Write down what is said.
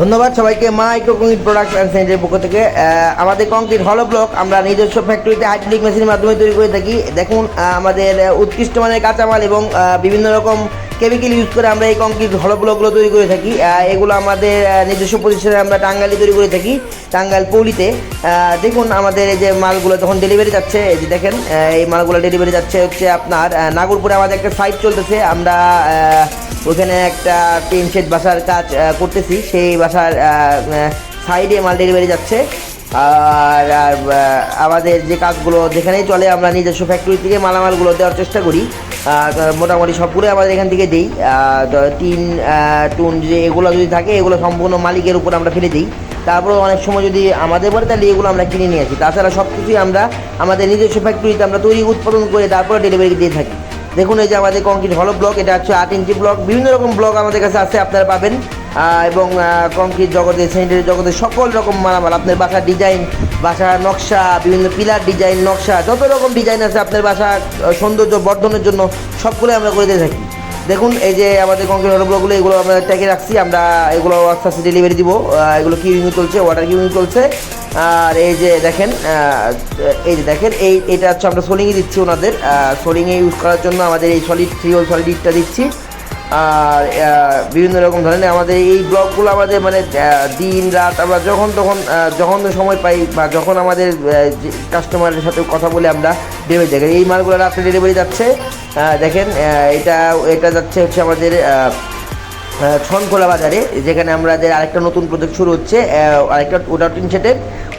ধন্যবাদ সবাইকে micro eco concrete product and সেন্টারের পক্ষ থেকে। আমাদের কংক্রিট হলো ব্লক আমরা নিজস্ব ফ্যাক্টরিতে হাইড্রোলিক মেশিনের মাধ্যমে তৈরি করে থাকি। দেখুন আমাদের উৎকৃষ্ট মানের কাঁচামাল এবং বিভিন্ন রকম কেমিক্যাল ইউজ করে আমরা এই কংক্রিট হলো ব্লকগুলো তৈরি করে থাকি। এগুলো আমাদের নিজস্ব প্রতিষ্ঠানে আমরা টাঙ্গাইলে তৈরি করে থাকি টাঙ্গাইল পৌলিতে। দেখুন আমাদের এই যে মালগুলো যখন ডেলিভারি যাচ্ছে এই যে দেখেন এই মালগুলো ডেলিভারি যাচ্ছে হচ্ছে আপনার নাগরপুরে আমাদের একটা সাইট চলতেছে। আমরা ওখানে একটা টিন শেড বাসার কাজ করতেছি। সেই বাসার সাইডে মাল ডেলিভারি যাচ্ছে। আর আর, আমাদের যে কাজগুলো যেখানেই চলে আমরা নিজস্ব ফ্যাক্টরি থেকে মালামালগুলো দেওয়ার চেষ্টা করি। মোটামুটি সবগুলো আমাদের এখান থেকে দিই। টিন টুন যে এগুলো যদি থাকে, এগুলো সম্পূর্ণ মালিকের উপর আমরা ফেলে দিই। তারপরে অনেক সময় যদি আমাদের পরে তাহলে এগুলো আমরা কিনে নিয়ে আসি। তাছাড়া সব কিছুই আমরা আমাদের নিজস্ব ফ্যাক্টরিতে আমরা তৈরি, উৎপাদন করে তারপরে ডেলিভারি দিয়ে থাকি। দেখুন এই যে আমাদের কংক্রিট হলো ব্লক এটা হচ্ছে আট ইঞ্চি ব্লক বিভিন্ন রকম ব্লক আমাদের কাছে আছে, আপনারা পাবেন। এবং কংক্রিট জগতে সেন্টারের জগতে সকল রকম মালামাল, আপনার বাসার ডিজাইন বাসার নকশা, বিভিন্ন পিলার ডিজাইন নকশা, যত রকম ডিজাইন আছে আপনার বাসা সৌন্দর্য বর্ধনের জন্য সবগুলোই আমরা করে দিয়ে থাকি। দেখুন, এই যে আমাদের হলো ব্লকগুলো এগুলো আমরা ট্যাগে রাখছি, আমরা এগুলো আস্তে আস্তে ডেলিভারি দিব। এগুলো কিউরিং চলছে? ওয়াটার কিউরিং চলছে? আর এই যে দেখেন এই যে দেখেন, এই, এটা হচ্ছে আমরা সোলিংয়ে দিচ্ছি ওনাদের। সোলিংয়ে ইউজ করার জন্য আমাদের এই সলিড থ্রি হোল সলিড ইটটা দিচ্ছি। আর বিভিন্ন রকম ধরনের আমাদের এই ব্লগগুলো আমাদের মানে দিন, রাত আমরা যখন তখন যখন সময় পাই বা যখন আমাদের কাস্টমারের সাথে কথা বলে আমরা ডেলিভারি দেখেন এই মালগুলো রাত্রে ডেলিভারি যাচ্ছে। দেখেন এটা এটা যাচ্ছে হচ্ছে আমাদের ছনখোলা বাজারে, যেখানে আমাদের আরেকটা নতুন প্রজেক্ট শুরু হচ্ছে আরেকটা ওটা টিন সেটের।